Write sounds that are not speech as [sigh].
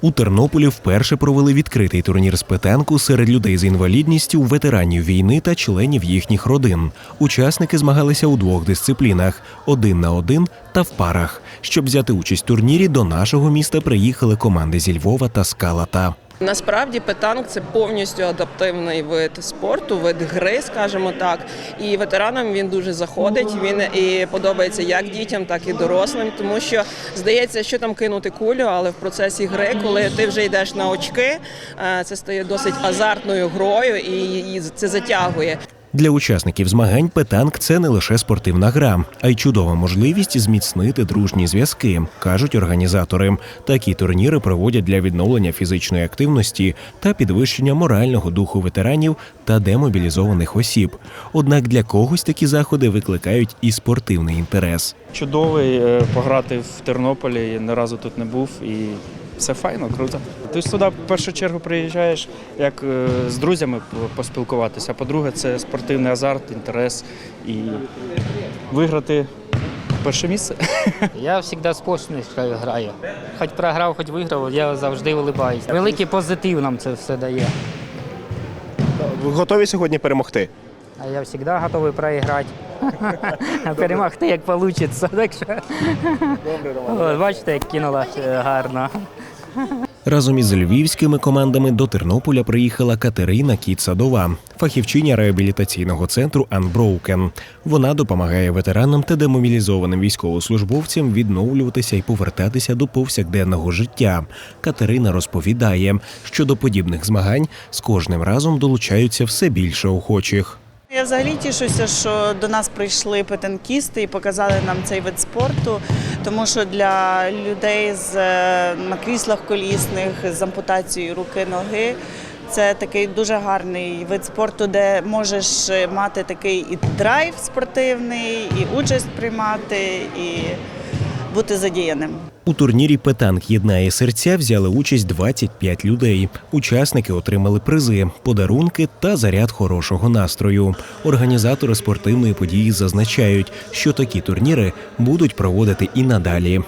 У Тернополі вперше провели відкритий турнір з петанку серед людей з інвалідністю, ветеранів війни та членів їхніх родин. Учасники змагалися у двох дисциплінах: один на один та в парах. Щоб взяти участь в турнірі, до нашого міста приїхали команди зі Львова та Скалата. Насправді петанг це повністю адаптивний вид спорту, вид гри, скажімо так. І ветеранам він дуже заходить. Він і подобається як дітям, так і дорослим, тому що здається, що там кинути кулю, але в процесі гри, коли ти вже йдеш на очки, е, це стає досить азартною грою і і це затягує. Для учасників змагань петанк це не лише спортивна гра, а й чудова можливість зміцнити дружні зв'язки, кажуть організатори. Такі турніри проводять для відновлення фізичної активності та підвищення морального духу ветеранів та демобілізованих осіб. Однак для когось такі заходи викликають і спортивний інтерес. Чудовий е, пограти в Тернополі, я ні разу тут не був і все файно, круто. Ти ж сюди в першу чергу приїжджаєш як е, з друзями поспілкуватися, а по-друге, це спортивний азарт, інтерес і виграти перше місце. [laughs] Я завжди з посмішкою граю. Хоч програв, хоч виграв, я завжди улибаюсь. Великий позитив нам це все дає. Ви готові сьогодні перемогти? А я завжди готовий проіграти. [laughs] [laughs] Перемогти як вийде. Так що... От, бачите, як кинула е, гарно. Разом із львівськими командами до Тернополя приїхала Катерина Кіт-Садова, фахівчиня реабілітаційного центру Unbroken. Вона допомагає ветеранам та демобілізованим військовослужбовцям відновлюватися і повертатися до повсякденного життя. Катерина розповідає, що до подібних змагань з кожним разом долучаються все більше охочих. Я взагалі тішуся, що до нас прийшли петанкісти і показали нам цей вид спорту, тому що для людей з е, на кріслах колісних з ампутацією руки ноги. Це такий дуже гарний вид спорту, де можеш мати такий і драйв спортивний, і участь приймати, і бути задіяним. У турнірі Петанк єднає серця взяли участь 25 людей. Учасники отримали призи, подарунки та заряд хорошого настрою. Організатори спортивної події зазначають, що такі турніри будуть проводити і надалі.